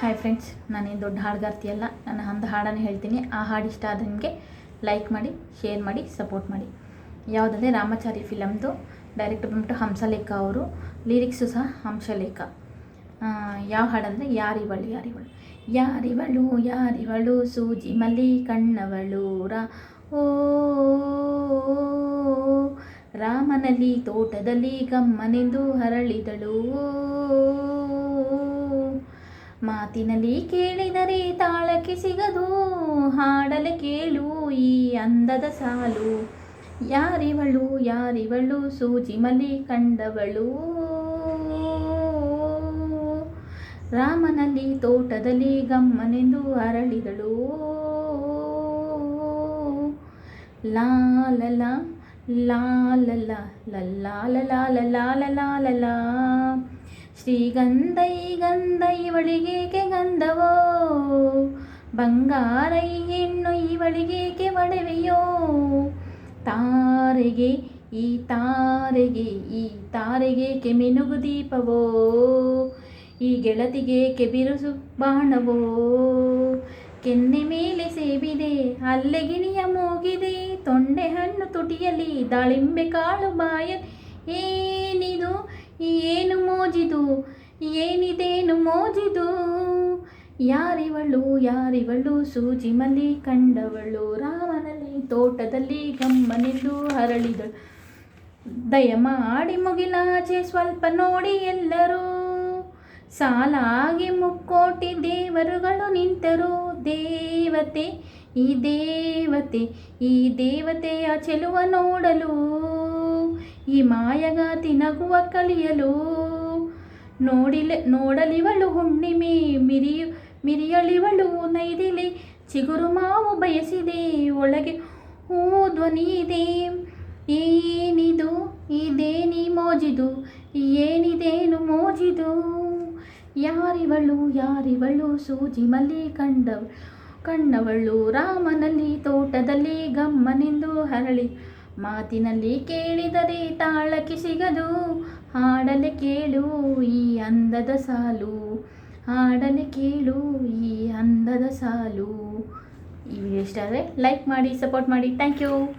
Hi friends ನಾನೇನು ದೊಡ್ಡ ಹಾಡುಗಾರ್ತಿಯಲ್ಲ ನಾನು ಒಂದು ಹಾಡನ್ನು ಹೇಳ್ತೀನಿ. ಆ ಹಾಡು ಇಷ್ಟ ಆದ ನಿಮಗೆ ಲೈಕ್ ಮಾಡಿ ಶೇರ್ ಮಾಡಿ ಸಪೋರ್ಟ್ ಮಾಡಿ. ಯಾವುದಂದರೆ ರಾಮಾಚಾರಿ ಫಿಲಮ್ದು ಡೈರೆಕ್ಟರ್ ಬಂದ್ಬಿಟ್ಟು ಹಂಸಲೇಖ ಅವರು. ಲಿರಿಕ್ಸು ಸಹ ಹಂಸಲೇಖ. ಯಾವ ಹಾಡಂದರೆ ಯಾರಿವಳು ಯಾರಿವಳು. ಯಾರಿವಳು ಯಾರಿವಳು, ಸೂಜಿ ಮಲ್ಲಿ ಕಣ್ಣವಳು. ರಾ, ಓ, ರಾಮನಲ್ಲಿ ತೋಟದಲ್ಲಿ ಗಮ್ಮನೆಂದು ಹರಳಿದಳು. ಮಾತಿನಲ್ಲಿ ಕೇಳಿದರೆ ತಾಳಕ್ಕೆ ಸಿಗದು, ಹಾಡಲೆ ಕೇಳು ಈ ಅಂದದ ಸಾಲು. ಯಾರಿವಳು ಯಾರಿವಳು ಸೂಜಿ ಮಲಿ ಕಂಡವಳು? ರಾಮನಲ್ಲಿ ತೋಟದಲ್ಲಿ ಗಮ್ಮನೆಂದು ಅರಳಿದಳು. ಲಾಲಲ ಲಾಲಲ ಲಲ್ಲಾಲಲಾಲಲಾಲಲಾಲಲ ಶ್ರೀಗಂಧೈ ಗಂಧ ಇವಳಿಗೇಕೆ ಗಂಧವೋ? ಬಂಗಾರೈ ಹೆಣ್ಣು ಇವಳಿಗೇಕೆ ಒಡವೆಯೋ? ತಾರೆಗೆ ಈ ತಾರೆಗೆ ಈ ತಾರೆಗೆ ಕೆಮಿನುಗು ದೀಪವೋ? ಈ ಗೆಳತಿಗೆ ಕೆಬಿರುಸು ಬಾಣವೋ? ಕೆನ್ನೆ ಮೇಲೆ ಸೇಬಿದೆ ಅಲ್ಲೆಗಿನಿಯ ಮೂಗಿದೆ ತೊಂಡೆ ಹಣ್ಣು ತುಟಿಯಲಿ ದಾಳಿಂಬೆ ಕಾಳು ಬಾಯ ಏನಿದು? ಏನು ಮೋಜಿದು? ಏನಿದೇನು ಮೋಜಿದು? ಯಾರಿವಳು ಯಾರಿವಳು? ಸೂಜಿ ಮಲ್ಲಿ ಕಂಡವಳು. ರಾಮನಲ್ಲಿ ತೋಟದಲ್ಲಿ ಗಮ್ಮನೆಂದು ಹರಳಿದಳು. ದಯಮಾಡಿ ಮುಗಿಲಾಚೆ ಸ್ವಲ್ಪ ನೋಡಿ ಎಲ್ಲರೂ. ಸಾಲಾಗಿ ಮುಕ್ಕೋಟಿ ದೇವರುಗಳು ನಿಂತರು. ದೇವತೆ, ಈ ದೇವತೆ, ಈ ದೇವತೆಯ ಚೆಲುವ ನೋಡಲು. ಈ ಮಾಯಗಾತಿ ನಗುವ ಕಲಿಯಲು. ನೋಡಿಲೆ ನೋಡಲಿವಳು ಹುಣ್ಣಿಮೆ ಮಿರಿಯು ಮಿರಿಯಳಿವಳು ನೈದಿಲೆ. ಚಿಗುರು ಮಾವು ಬಯಸಿದೆ, ಒಳಗೆ ಹೂ ಧ್ವನಿ ಇದೆ ಏನಿದು ಇದೇನಿ ಮೋಜಿದು. ಏನಿದೇನು ಮೋಜಿದು? ಯಾರಿವಳು? ಯಾರಿವಳು? ಸೂಜಿ ಮಲ್ಲಿ ಕಂಡವಳು. ಕಣ್ಣವಳು ರಾಮನಲ್ಲಿ, ತೋಟದಲ್ಲಿ ಗಮ್ಮನೆಂದು ಹರಳಿ. ಮಾತಿನಲ್ಲಿ ಕೇಳಿದರೆ ತಾಳಕ್ಕೆ ಸಿಗದು, ಹಾಡಲೆ ಕೇಳು ಈ ಅಂದದ ಸಾಲು, ಹಾಡಲೆ ಕೇಳು ಈ ಅಂದದ ಸಾಲು. ಈ ವಿಡಿಯೋ ಇಷ್ಟ ಆದರೆ ಲೈಕ್ ಮಾಡಿ ಸಪೋರ್ಟ್ ಮಾಡಿ. Thank you